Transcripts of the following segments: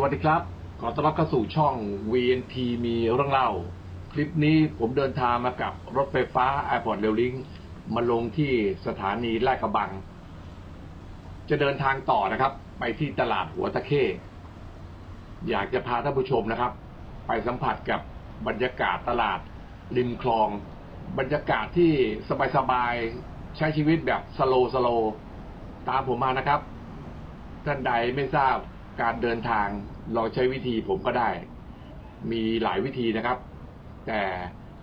สวัสดีครับ ขอต้อนรับเข้าสู่ช่อง VNT มีเรื่องเล่า คลิปนี้ผมเดินทางมากับรถไฟฟ้า Airport Rail Link มาลงที่สถานีลาดกระบัง จะเดินทางต่อนะครับ ไปที่ตลาดหัวตะเข้ อยากจะพาท่านผู้ชมนะครับ ไปสัมผัสกับบรรยากาศตลาดริมคลอง บรรยากาศที่สบายๆ ใช้ชีวิตแบบสโลสโลตามผมมานะครับ ท่านใดไม่ทราบ การเดินทางลองใช้วิธีผมก็ได้ มีหลายวิธีนะครับ แต่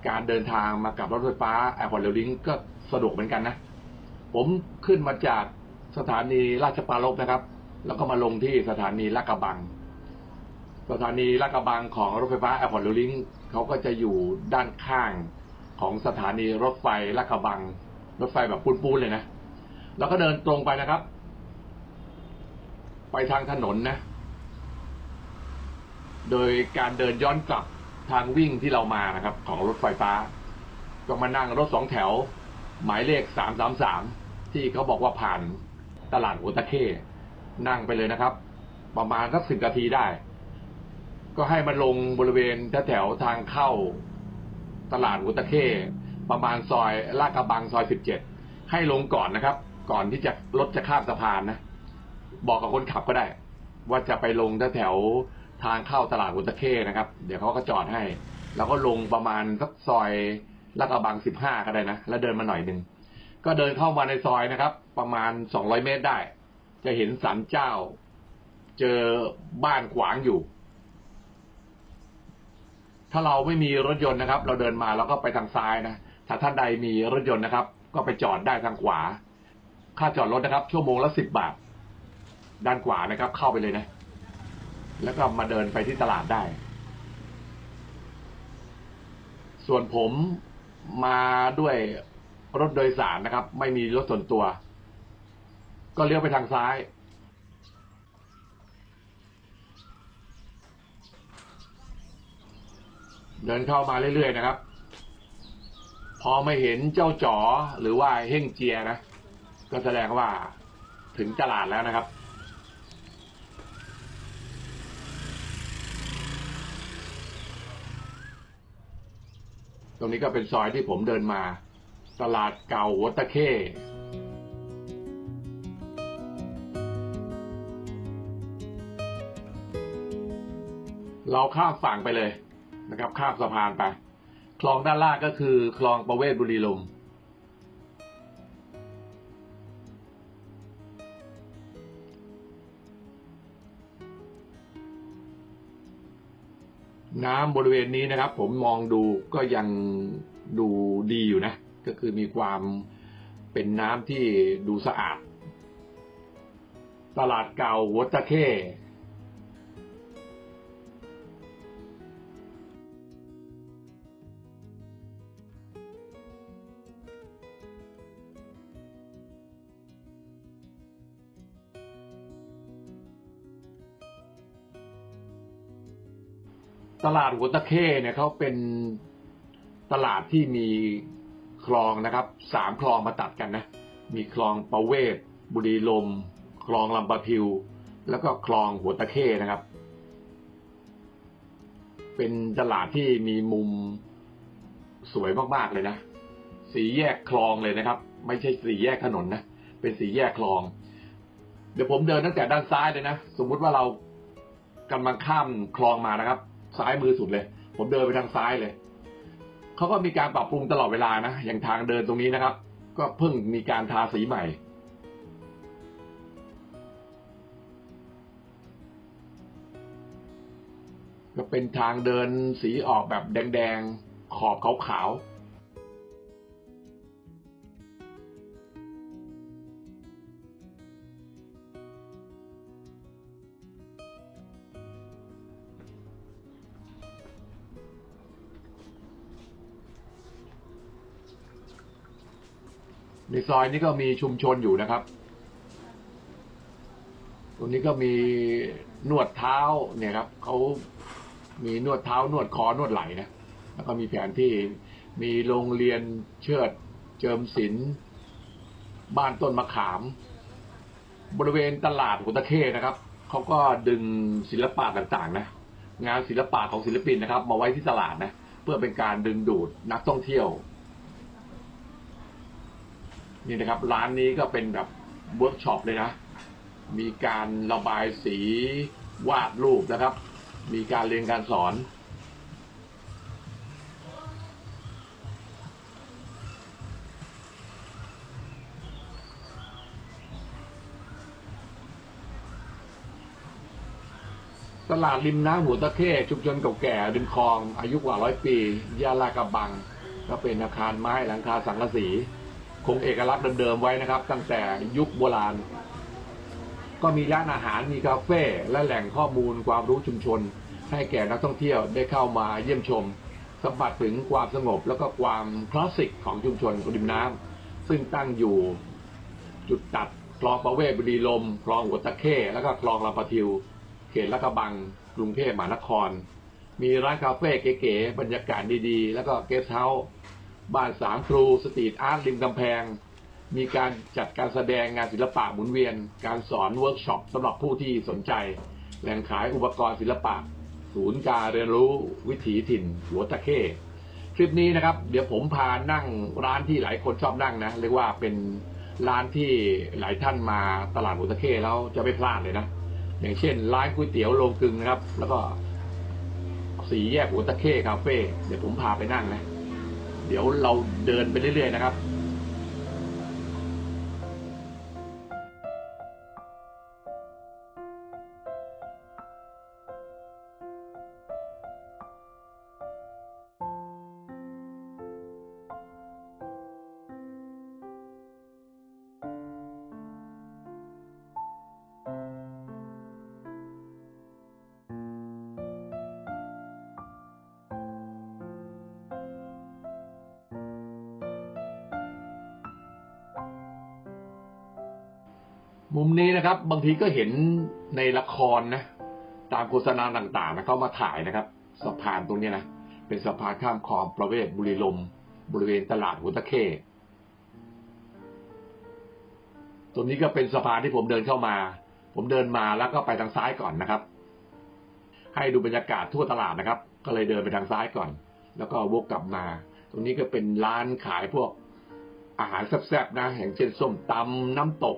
การเดินทางมากับรถไฟฟ้าแอร์พอร์ตเรลลิงก็สะดวกเหมือนกันนะ ผมขึ้นมาจากสถานีราชปารภนะครับ แล้วก็มาลงที่สถานีลาดกระบัง สถานีลาดกระบังของรถไฟฟ้าแอร์พอร์ตเรลลิงเขาก็จะอยู่ด้านข้างของสถานีรถไฟลาดกระบัง รถไฟแบบปูนๆเลยนะ แล้วก็เดินตรงไปนะครับ ไปทางถนนนะ โดยการเดินย้อนกลับทางวิ่งที่เรามานะครับ ของรถไฟฟ้า ก็มานั่งรถสองแถว หมายเลขสามสามสามที่เขาบอกว่าผ่านตลาดหัวตะเข้นั่งไปเลยนะครับ ประมาณสักสิบนาทีได้ ก็ให้มันลงบริเวณแถวทางเข้าตลาดหัวตะเข้ประมาณซอยลาดกระบังซอยสิบเจ็ดให้ลงก่อนนะครับ ก่อนที่จะรถจะข้ามสะพานนะ บอกกับคนขับก็ได้ ว่าจะไปลงแถวทางเข้าตลาดหัวตะเข้นะครับ เดี๋ยวเขาก็จอดให้ แล้วก็ลงประมาณสักซอยลาดกระบังสิบห้าก็ได้นะ แล้วเดินมาหน่อยหนึ่งก็เดินเข้ามาในซอยนะครับ ประมาณสองร้อยเมตรได้ จะเห็นสันเจ้า เจอบ้านขวางอยู่ ถ้าเราไม่มีรถยนต์นะครับ เราเดินมาเราก็ไปทางซ้ายนะถ้าท่านใดมีรถยนต์นะครับ ก็ไปจอดได้ทางขวา ค่าจอดรถนะครับ ชั่วโมงละสิบบาท ด้านขวานะครับ เข้าไปเลยนะ แล้วก็มาเดินไปที่ตลาดได้ ส่วนผมมาด้วยรถโดยสารนะครับ ไม่มีรถส่วนตัว ก็เลี้ยวไปทางซ้าย เดินเข้ามาเรื่อยๆนะครับ พอไม่เห็นเจ้าจ๋อหรือว่าเฮ่งเจียนะ ก็แสดงว่าถึงตลาดแล้วนะครับ รงนี้ก็เป็นซอยที่ผมเดินมา ตลาดเก่าวัตะเข้เราข้ามฝั่งไปเลยนะครับ ข้ามสะพานไป คลองด้านล่างก็คือคลองประเวศบุรีลมย์ น้ำบริเวณนี้นะครับ ผมมองดูก็ยังดูดีอยู่นะ ก็คือมีความเป็นน้ำที่ดูสะอาด ตลาดเก่าวัตะเข้ ตลาดหัวตะเข้เนี่ยเขาเป็นตลาดที่มีคลองนะครับสามคลองมาตัดกันนะ มีคลองประเวศ บุรีลม คลองลำปะพิว แล้วก็คลองหัวตะเข้นะครับ เป็นตลาดที่มีมุมสวยมากๆเลยนะ สีแยกคลองเลยนะครับ ไม่ใช่สีแยกถนนนะ เป็นสีแยกคลอง เดี๋ยวผมเดินตั้งแต่ด้านซ้ายเลยนะ สมมุติว่าเรากำลังข้ามคลองมานะครับ ซ้ายมือสุดเลย ผมเดินไปทางซ้ายเลยเขาก็มีการปรับปรุงตลอดเวลานะอย่างทางเดินตรงนี้นะครับ ก็เพิ่งมีการทาสีใหม่ก็เป็นทางเดินสีออกแบบแดงๆ ขอบขาวๆ ในซอยนี้ก็มีชุมชนอยู่นะครับ ตรงนี้ก็มีนวดเท้าเนี่ยครับเขามีนวดเท้านวดคอนวดไหล่นะแล้วก็มีแผนที่มีโรงเรียนเชิดเจิมศิลป์บ้านต้นมะขาม บริเวณตลาดหัวตะเข้นะครับเขาก็ดึงศิลปะต่างๆ นะ งานศิลปะของศิลปินนะครับ มาไว้ที่ตลาดนะ เพื่อเป็นการดึงดูดนักท่องเที่ยว นี่นะครับ ร้านนี้ก็เป็นแบบเวิร์กช็อปเลยนะ มีการระบายสีวาดรูปนะครับ มีการเรียนการสอน ตลาดริมน้ำหัวตะเข้ชุมชนเก่าแก่ริมคลอง อายุกว่าร้อยปียาลากระบัง ก็เป็นอาคารไม้หลังคาสังกะสี คงเอกลักษณ์เดิมๆไว้นะครับ ตั้งแต่ยุคโบราณ ก็มีร้านอาหารมีคาเฟ่และแหล่งข้อมูลความรู้ชุมชน ให้แก่นักท่องเที่ยวได้เข้ามาเยี่ยมชมสัมผัสถึงความสงบแล้วก็ความคลาสสิกของชุมชนริมน้ำซึ่งตั้งอยู่จุดตัดคลองประเวศบุรีลมคลองหัวตะเข้ แล้วก็คลองลำปะทิว เขตลาดกระบัง กรุงเทพมหานคร มีร้านคาเฟ่เก๋ๆบรรยากาศดีๆ แล้วก็เกสต์เฮาส์ บ้านสามครูสตรีทอาร์ตริมกำแพง มีการจัดการแสดงงานศิลปะหมุนเวียน การสอนเวิร์กช็อปสำหรับผู้ที่สนใจ แหล่งขายอุปกรณ์ศิลปะ ศูนย์การเรียนรู้วิถีถิ่น หัวตะเข้คลิปนี้นะครับ เดี๋ยวผมพานั่งร้านที่หลายคนชอบนั่งนะเรียกว่าเป็นร้านที่หลายท่านมาตลาดหัวตะเข้แล้วจะไม่พลาดเลยนะอย่างเช่น ร้านก๋วยเตี๋ยวโรงกึงนะครับ แล้วก็สีแยกหัวตะเข้คาเฟ่เดี๋ยวผมพาไปนั่งนะ เดี๋ยวเราเดินไปเรื่อยๆนะครับ มุมนี้นะครับ บางทีก็เห็นในละครนะ ตามโฆษณาต่างๆนะเขามาถ่ายนะครับสะพานตรงนี้นะเป็นสะพานข้ามคลองประเวศบุรีลมบริเวณตลาดหัวตะเข้ตรงนี้ก็เป็นสะพานที่ผมเดินเข้ามา ผมเดินมาแล้วก็ไปทางซ้ายก่อนนะครับ ให้ดูบรรยากาศทั่วตลาดนะครับ ก็เลยเดินไปทางซ้ายก่อน แล้วก็วกกลับมา ตรงนี้ก็เป็นร้านขายพวกอาหารแซ่บๆนะอย่างเช่นส้มตำน้ำตก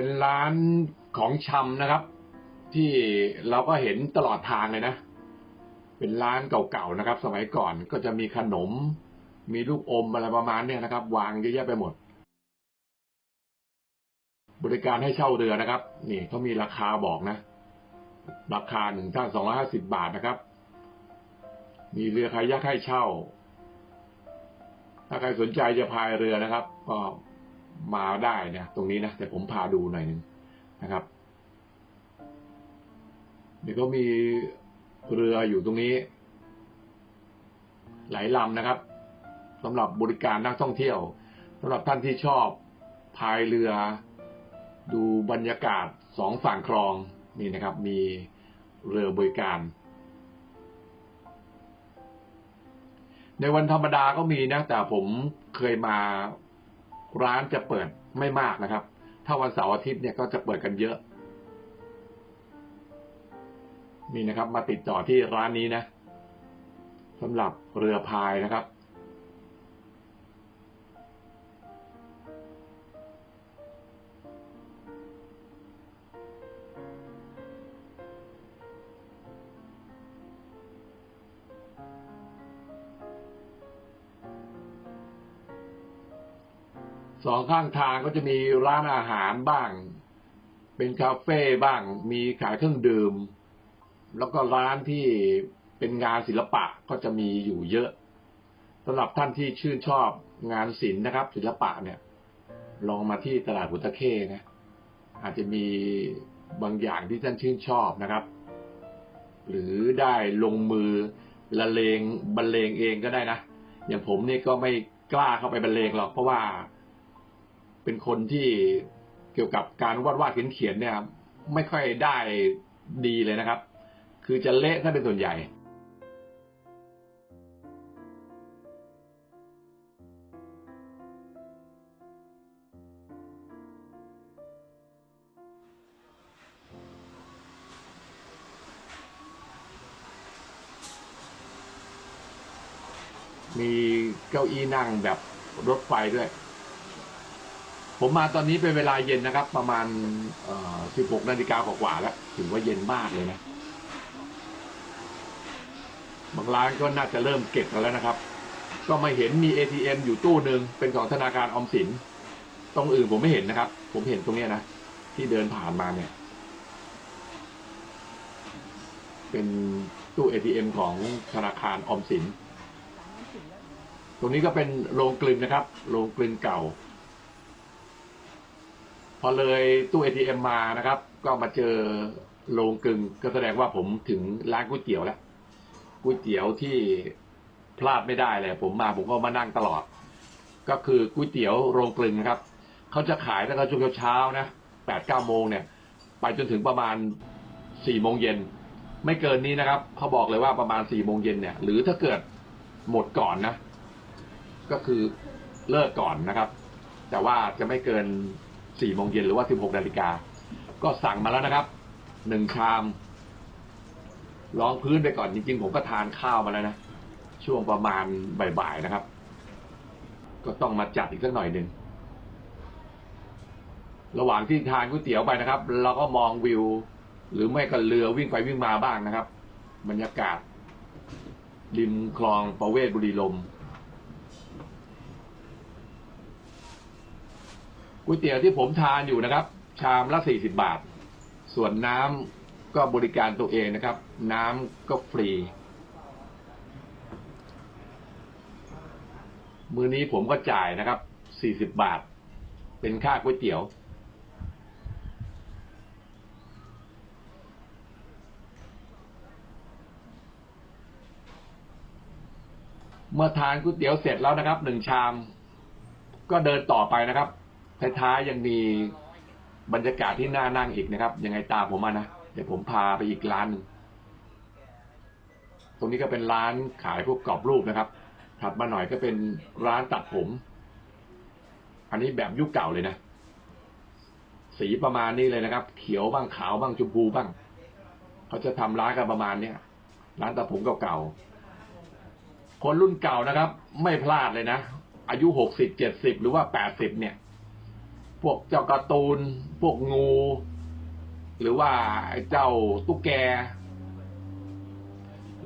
เป็นร้านของชำนะครับ ที่เราก็เห็นตลอดทางเลยนะ เป็นร้านเก่าๆนะครับ สมัยก่อนก็จะมีขนม มีลูกอมอะไรประมาณเนี้ยนะครับ วางเยอะแยะไปหมด บริการให้เช่าเรือนะครับ นี่เขามีราคาบอกนะ ราคาหนึ่งท่านสองร้อยห้าสิบาทนะครับ มีเรือคายักให้เช่า ถ้าใครสนใจจะพายเรือนะครับ ก็ มาได้นะตรงนี้นะแต่ผมพาดูหน่อยหนึ่งนะครับเดี๋ยวก็มีเรืออยู่ตรงนี้ หลายลำนะครับสำหรับบริการนักท่องเที่ยวสำหรับท่านที่ชอบพายเรือ ดูบรรยากาศสองฝั่งคลองนี่นะครับ มีเรือบริการ ในวันธรรมดาก็มีนะ แต่ผมเคยมา ร้านจะเปิดไม่มากนะครับ ถ้าวันเสาร์อาทิตย์เนี่ยก็จะเปิดกันเยอะ นี่นะครับ มาติดต่อที่ร้านนี้นะสำหรับเรือพายนะครับ องข้างทางก็จะมีร้านอาหารบ้าง เป็นคาเฟ่บ้าง มีขายเครื่องดื่ม แล้วก็ร้านที่เป็นงานศิลปะก็จะมีอยู่เยอะสำหรับท่านที่ชื่นชอบงานศิลป์นะครับ ศิลปะเนี่ย ลองมาที่ตลาดพุทธเข้นะอาจจะมีบางอย่างที่ท่านชื่นชอบนะครับ หรือได้ลงมือละเลงบรรเลงเองก็ได้นะ อย่างผมนี่ก็ไม่กล้าเข้าไปบรรเลงหรอกเพราะว่า เป็นคนที่เกี่ยวกับการวาดวาดเขียนเขียนเนี่ยไม่ค่อยได้ดีเลยนะครับ คือจะเละถ้าเป็นส่วนใหญ่ มีเก้าอี้นั่งแบบรถไฟด้วย ผมมาตอนนี้เป็นเวลาเย็นนะครับ ประมาณ16นาฬิกากว่าๆแล้วถือว่าเย็นมากเลยนะ บางร้านก็น่าจะเริ่มเก็บกันแล้วนะครับ ก็มาเห็นมี ATM อยู่ตู้หนึ่งเป็นของธนาคารออมสิน ตรงอื่นผมไม่เห็นนะครับ ผมเห็นตรงนี้นะ ที่เดินผ่านมาเนี่ย เป็นตู้ ATM ของธนาคารออมสิน ตรงนี้ก็เป็นโรงกลึงนะครับ โรงกลึงเก่า พอเลยตู้ ATM มานะครับ ก็มาเจอโรงกลึงก็แสดงว่าผมถึงร้านก๋วยเตี๋ยวแล้วก๋วยเตี๋ยวที่พลาดไม่ได้เลยผมมาผมก็มานั่งตลอด ก็คือก๋วยเตี๋ยวโรงกลึงนะครับเขาจะขายตั้งแต่ช่วงเช้านะแปดเก้าโมงเนี่ย ไปจนถึงประมาณสี่โมงเย็นไม่เกินนี้นะครับเขาบอกเลยว่าประมาณสี่โมงเย็นเนี่ย หรือถ้าเกิดหมดก่อนนะ ก็คือเลิกก่อนนะครับ แต่ว่าจะไม่เกิน สี่โมงเย็นหรือว่าสิบหกนาฬิกา ก็สั่งมาแล้วนะครับ หนึ่งชามรองพื้นไปก่อนจริงๆ ผมก็ทานข้าวมาแล้วนะ ช่วงประมาณบ่ายๆนะครับ ก็ต้องมาจัดอีกสักหน่อยหนึ่งระหว่างที่ทานก๋วยเตี๋ยวไปนะครับ เราก็มองวิว หรือไม่ก็เรือวิ่งไปวิ่งมาบ้างนะครับ บรรยากาศริมคลองประเวศบุรีลมย์ ก๋วยเตี๋ยวที่ผมทานอยู่นะครับ ชามละสี่สิบาท ส่วนน้ำก็บริการตัวเองนะครับ น้ำก็ฟรี มือนี้ผมก็จ่ายนะครับสี่สิบบาท เป็นค่าก๋วยเตี๋ยวเมื่อทานก๋วยเตี๋ยวเสร็จแล้วนะครับหนึ่งชาม ก็เดินต่อไปนะครับ ท้ายๆยังมีบรรยากาศที่น่านั่งอีกนะครับ ยังไงตามผมมานะ เดี๋ยวผมพาไปอีกร้านหนึ่งตรงนี้ก็เป็นร้านขายพวกกรอบรูปนะครับถัดมาหน่อยก็เป็นร้านตัดผม อันนี้แบบยุคเก่าเลยนะ สีประมาณนี้เลยนะครับ เขียวบ้างขาวบ้างชมพูบ้าง เขาจะทำร้านกันประมาณเนี้ยร้านตัดผมเก่าๆ คนรุ่นเก่านะครับ ไม่พลาดเลยนะ อายุหกสิบเจ็ดสิบหรือว่าแปดสิบเนี่ย พวกเจ้าการ์ตูน พวกงู หรือว่าเจ้าตุ๊กแก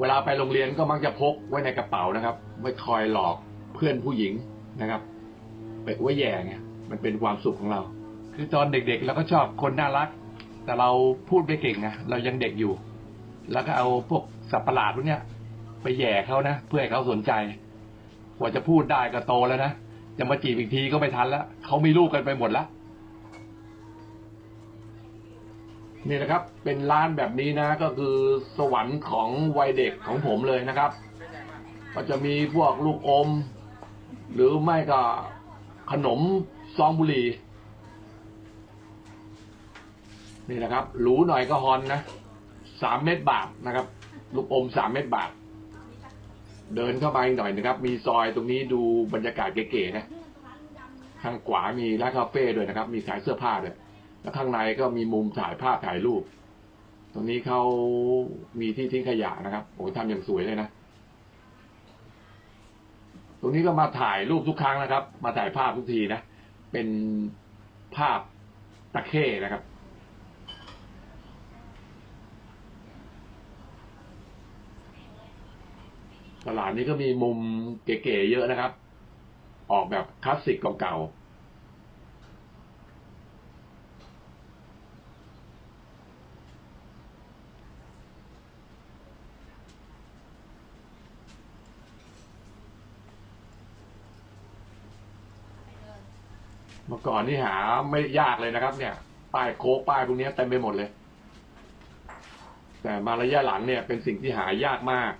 เวลาไปโรงเรียนก็มักจะพกไว้ในกระเป๋านะครับ ไว้คอยหลอกเพื่อนผู้หญิงนะครับไปไว้แย่ไงมันเป็นความสุขของเรา คือตอนเด็กๆเราก็ชอบคนน่ารัก แต่เราพูดไม่เก่งนะเรายังเด็กอยู่ แล้วก็เอาพวกสัตว์ประหลาดพวกเนี้ยไปแย่เขานะเพื่อให้เขาสนใจ กว่าจะพูดได้ก็โตแล้วนะ จะมาจีบอีกทีก็ไม่ทันแล้วเขามีลูกกันไปหมดแล้วนี่นะครับ เป็นร้านแบบนี้นะ ก็คือสวรรค์ของวัยเด็กของผมเลยนะครับ ก็จะมีพวกลูกอม หรือไม่ก็ขนมซองบุหรี่นี่นะครับหรูหน่อยก็ฮอนนะสามเม็ดบาทนะครับ ลูกอมสามเม็ดบาท เดินเข้าไปหน่อยนะครับ มีซอยตรงนี้ดูบรรยากาศเก๋ๆนะข้างขวามีร้านคาเฟ่ด้วยนะครับ มีขายเสื้อผ้าด้วยแล้วข้างในก็มีมุมถ่ายภาพถ่ายรูป ตรงนี้เขามีที่ทิ้งขยะนะครับโอ้ทำอย่างสวยเลยนะตรงนี้ก็มาถ่ายรูปทุกครั้งนะครับ มาถ่ายภาพทุกทีนะเป็นภาพตะเข้นะครับ ตลาดนี้ก็มีมุมเก๋ๆเยอะนะครับ ออกแบบคลาสสิกเก่าเมื่อก่อนนี่หาไม่ยากเลยนะครับ เนี่ย ป้ายโค้กป้ายพวกนี้เต็มไปหมดเลย แต่มาระยะหลังเนี่ยเป็นสิ่งที่หายากมาก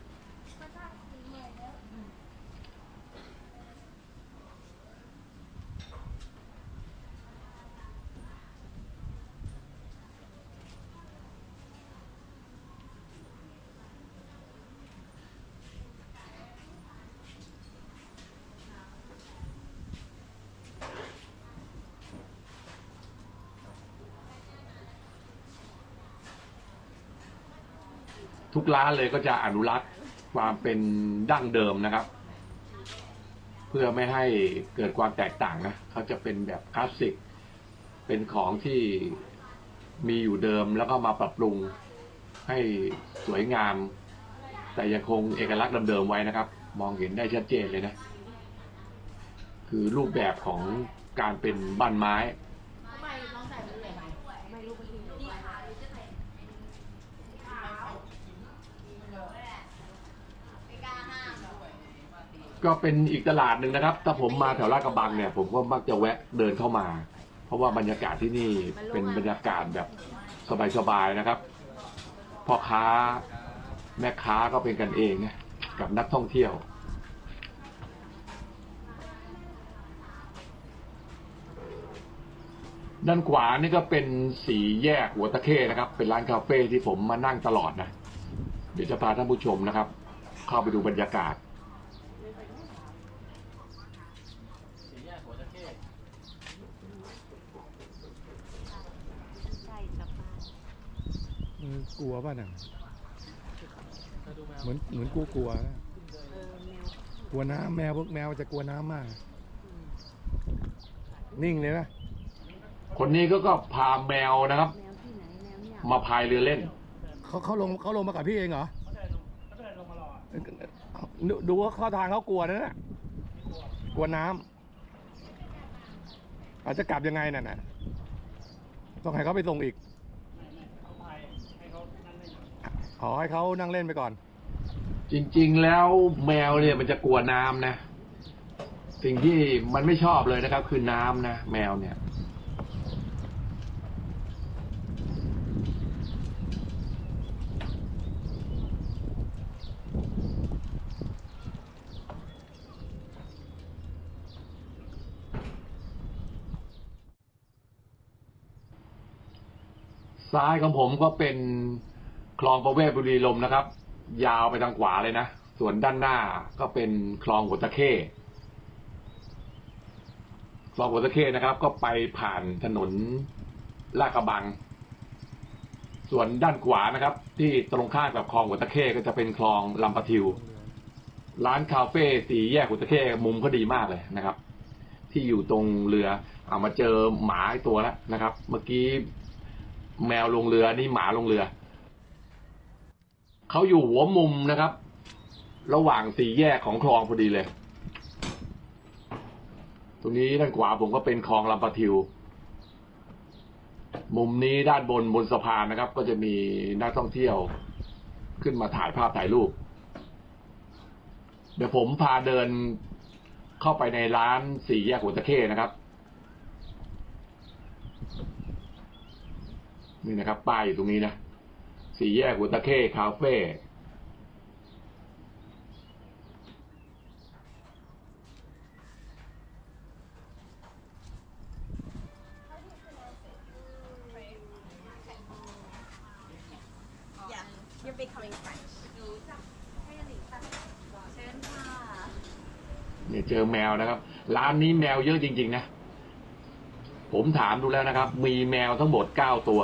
กร้านเลยก็จะอนุรักษ์ความเป็นดั้งเดิมนะครับ เพื่อไม่ให้เกิดความแตกต่างนะเขาจะเป็นแบบคลาสสิก เป็นของที่มีอยู่เดิมแล้วก็มาปรับปรุงให้สวยงาม แต่ยังคงเอกลักษณ์เดิมๆไว้นะครับ มองเห็นได้ชัดเจนเลยนะ คือรูปแบบของการเป็นบ้านไม้น้องใส่ไปเลยไม่รู้ไปที่ไหน ก็เป็นอีกตลาดหนึ่งนะครับ ถ้าผมมาแถวลาดกระบังเนี่ย ผมก็มักจะแวะเดินเข้ามา เพราะว่าบรรยากาศที่นี่เป็นบรรยากาศแบบสบายๆนะครับ พ่อค้าแม่ค้าก็เป็นกันเองนะกับนักท่องเที่ยวด้านขวานี่ก็เป็นสีแยกหัวตะเข้นะครับ เป็นร้านคาเฟ่ที่ผมมานั่งตลอดนะ เดี๋ยวจะพาท่านผู้ชมนะครับ เข้าไปดูบรรยากาศ ใช่สบาย เออ กลัวป่ะน่ะเหมือนเหมือนกลัวกลัวๆนะเออแมวกลัวน้ำแมวพวกแมวจะกลัวน้ำมาก นิ่งเลยนะคนนี้ก็ก็พาแมวนะครับแมวที่ไหนแมวเนี่ยมาพายเรือเล่นเขาเขาลงเขาลงมากับพี่เองเหรอดูดูว่าเข้าทางเขากลัวนะน่ะกลัวน้ำอาจจะกลับยังไงน่ะนะต้องให้เขาไปส่งอีก ขอให้เขานั่งเล่นไปก่อน จริง ๆ แล้วแมวเนี่ยมันจะกลัวน้ำนะ สิ่งที่มันไม่ชอบเลยนะครับ คือน้ำนะแมวเนี่ย ซ้ายของผมก็เป็น คลองประเวศบุรีลมนะครับ ยาวไปทางขวาเลยนะ ส่วนด้านหน้าก็เป็นคลองหัวตะเข้คลองหัวตะเข้นะครับ ก็ไปผ่านถนนลาดกระบัง ส่วนด้านขวานะครับ ที่ตรงข้ามกับคลองหัวตะเข้ก็จะเป็นคลองลำปะทิว ร้านคาเฟ่สีแยกหัวตะเข้มุมก็ดีมากเลยนะครับ ที่อยู่ตรงเรือเอามาเจอหมาตัวแล้วนะครับ เมื่อกี้แมวลงเรือนี่หมาลงเรือ เขาอยู่หัวมุมนะครับ ระหว่างสี่แยกของคลองพอดีเลย ตรงนี้ด้านขวาผมก็เป็นคลองลำปะทิว มุมนี้ด้านบนบนสะพานนะครับ ก็จะมีนักท่องเที่ยวขึ้นมาถ่ายภาพถ่ายรูป เดี๋ยวผมพาเดินเข้าไปในร้านสี่แยกหัวตะเข้นะครับ นี่นะครับป้ายอยู่ตรงนี้นะ สี่แยกหัวตะเข้คาเฟ่ Yeah, you're becoming French. เชิญค่ะเนี่ยเจอแมวนะครับ ร้านนี้แมวเยอะจริง ๆ นะ ผมถามดูแล้วนะครับ มีแมวทั้งหมดเก้าตัว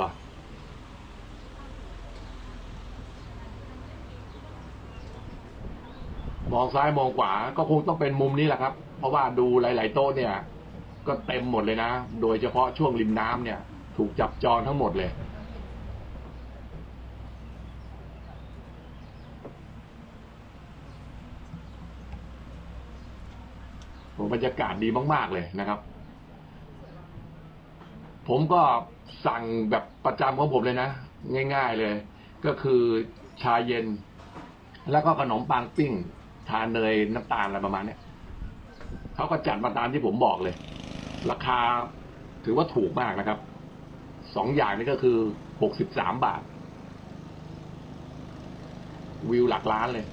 มองซ้ายมองขวาก็คงต้องเป็นมุมนี้แหละครับ เพราะว่าดูหลาย ๆ โต๊ะเนี่ย ก็เต็มหมดเลยนะ โดยเฉพาะช่วงริมน้ำเนี่ย ถูกจับจองทั้งหมดเลยโอ้บรรยากาศดีมาก ๆ เลยนะครับ ผมก็สั่งแบบประจำของผมเลยนะ ง่าย ๆ เลย ก็คือชาเย็น แล้วก็ขนมปังปิ้ง ทานเนยน้ำตาลอะไรประมาณเนี้ยเขาก็จัดมาตามที่ผมบอกเลย ราคาถือว่าถูกมากนะครับ สองอย่างนี้ก็คือหกสิบสามบาท วิวหลักล้านเลย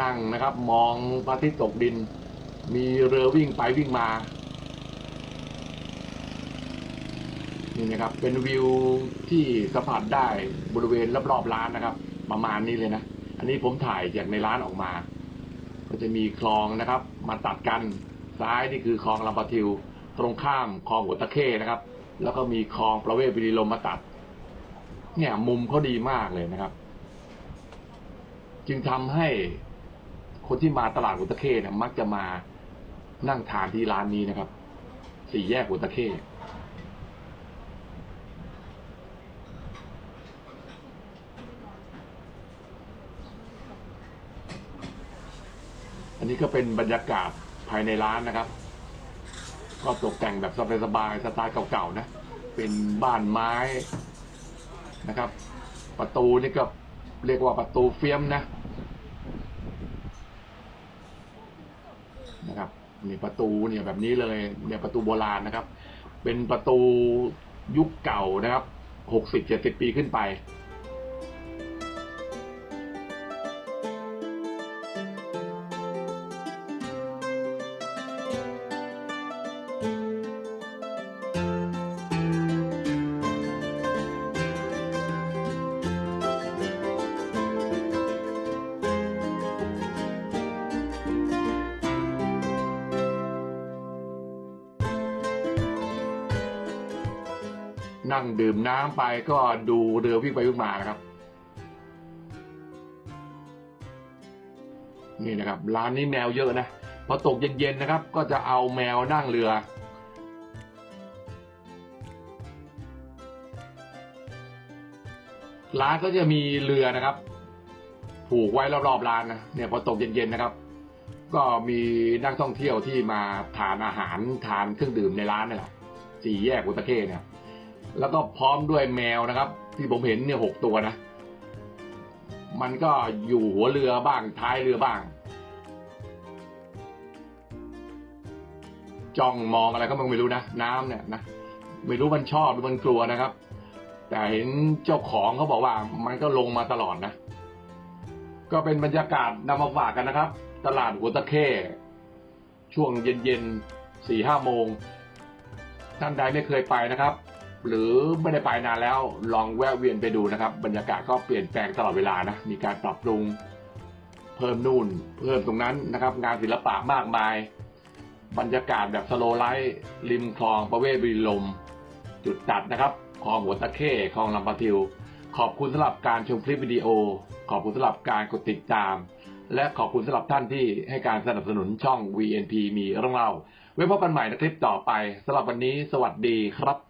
นั่งนะครับ มองพระอาทิตย์ตกดิน มีเรือวิ่งไปวิ่งมา นี่นะครับ เป็นวิวที่สัมผัสได้บริเวณรอบๆร้านนะครับ ประมาณนี้เลยนะ อันนี้ผมถ่ายจากในร้านออกมา ก็จะมีคลองนะครับ มาตัดกันซ้ายนี่คือคลองลำปะทิว ตรงข้ามคลองหัวตะเข้นะครับ แล้วก็มีคลองประเวศวิริลมมาตัด เนี่ยมุมเขาดีมากเลยนะครับ จึงทำให้คนที่มาตลาดหัวตะเข้เนี่ยมักจะมานั่งทานที่ร้านนี้นะครับ สี่แยกหัวตะเข้ อันนี้ก็เป็นบรรยากาศภายในร้านนะครับ ก็ตกแต่งแบบสบายๆสไตล์เก่าๆนะ เป็นบ้านไม้นะครับ ประตูนี่ก็เรียกว่าประตูเฟียมนะนะครับนี่ประตูเนี่ยแบบนี้เลยเนี่ยประตูโบราณนะครับ เป็นประตูยุคเก่านะครับหกสิบเจ็ดสิบปีขึ้นไป น้ำไปก็ดูเรือวิ่งไปวิ่งมานะครับ นี่นะครับ ร้านนี้แมวเยอะนะพอตกเย็นๆนะครับ ก็จะเอาแมวนั่งเรือ ร้านก็จะมีเรือนะครับ ผูกไว้รอบๆร้านนะเนี่ยพอตกเย็นๆนะครับ ก็มีนักท่องเที่ยวที่มาทานอาหารทานเครื่องดื่มในร้านนี่แหละสี่แยกอุตะเข้เนี่ย แล้วก็พร้อมด้วยแมวนะครับ ที่ผมเห็นเนี่ยหกตัวนะ มันก็อยู่หัวเรือบ้างท้ายเรือบ้าง จ้องมองอะไรก็ไม่รู้นะน้ำเนี่ยนะไม่รู้มันชอบหรือมันกลัวนะครับ แต่เห็นเจ้าของเขาบอกว่ามันก็ลงมาตลอดนะ ก็เป็นบรรยากาศนำมาฝากกันนะครับ ตลาดหัวตะเข้ช่วงเย็นๆสี่ห้าโมงท่านใดไม่เคยไปนะครับ หรือไม่ได้ไปนานแล้วลองแวะเวียนไปดูนะครับ บรรยากาศก็เปลี่ยนแปลงตลอดเวลานะมีการปรับปรุงเพิ่มนู่น เพิ่มตรงนั้นนะครับ งานศิลปะมากมาย บรรยากาศแบบสโลไลท์ริมคลองประเวศบรีลม จุดตัดนะครับคลองหัวตะเข้คลองลำปะทิว ขอบคุณสำหรับการชมคลิปวิดีโอ ขอบคุณสำหรับการกดติดตาม และขอบคุณสำหรับท่านที่ให้การสนับสนุนช่อง VNP มีเรื่องเล่าไว้พบกันใหม่ในคลิปต่อไปสำหรับวันนี้ สวัสดีครับ